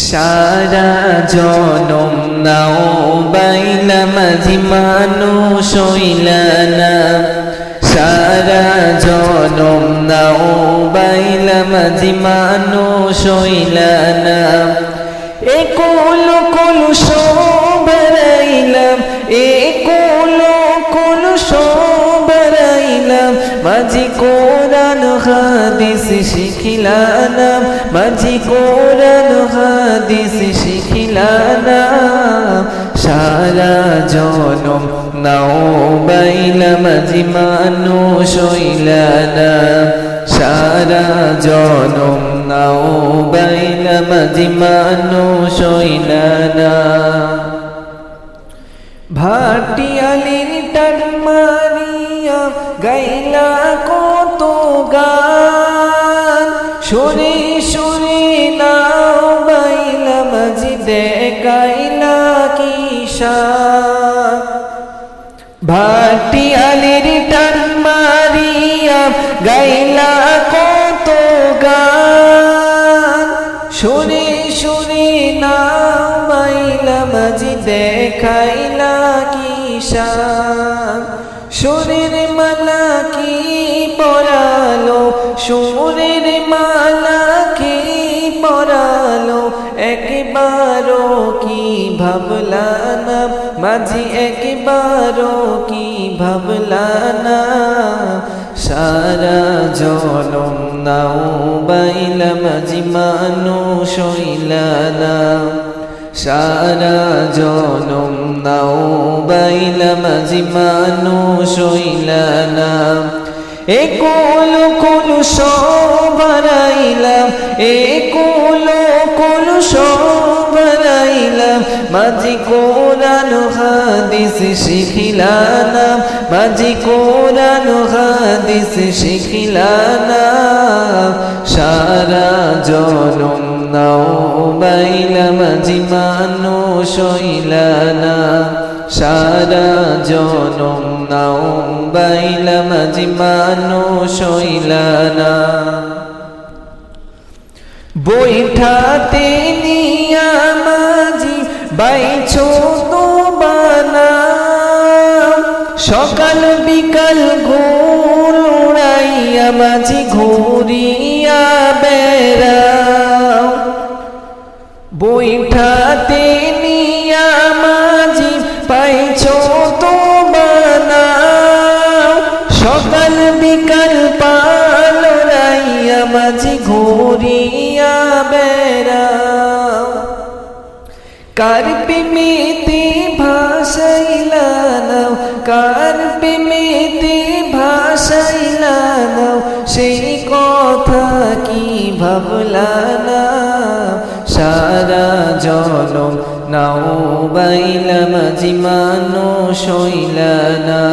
সারা জনম নাও বাইলা মাঝি মানুষ হইলানা সারা জনম নাও বাইলা মাঝি মানুষ হইলানা এ কোল কোল সবরাইলাম এ কোল কোল সবরাইলাম মাঝি কোরআন হাদিস শিখিলানাম মাঝি কোরআন হাদিস শিখিলানাম সারা জনম নাও বাইলা মাঝি মানুষ হইলানাম সারা জনম নাও বাইলা মাঝি মানুষ ভাটিয়ালির মারিয়া, গাইলা সুরে সুরে নাও বাইলা মাঝি দে গাইলা কিসা ভাটিয়ালির টান মারিয়া গাইলা কত গান। শুনে শুনে না মাইলা মাঝি দেখাইলা কিষান সুরের মালা কি সুরের মালা কি পরালো, একবারও কি ভাবলা না মাঝি একবারও কি ভাবলা না সারা জনম নাও বাইলা মাঝি মানুষ হইলা না সারা জনম নাও বাইলা মাঝি মানুষ হইলা না এ কোল কোল সবারাইলাম এ কোল কোল সবারাইলাম মাঝি কোরআন হাদিস শিখিলানা মাঝি কোরআন হাদিস শিখিলানা সারা জনম নাও বাইলা, মাঝি মানুষ হইলানা সারা জনম নাও, বাইলা মাঝি মানুষ হইলানা বৈঠাতে নিয়া মাঝি বাইছো তো বানা। সকাল বিকাল ঘুর মাঝি ঘুরিয়া বেড়াও বৈঠাতে নিয়া মাঝি পাইছো তো মাঝি ঘুরিয়া বেড়াও। কার প্রেমেতে ভাসাইলা নাও কার প্রেমেতে ভাসাইলা নাও সেই কথা কি ভাবলা না সারা জনম নাও বাইলা মাঝি মানুষ হইলা না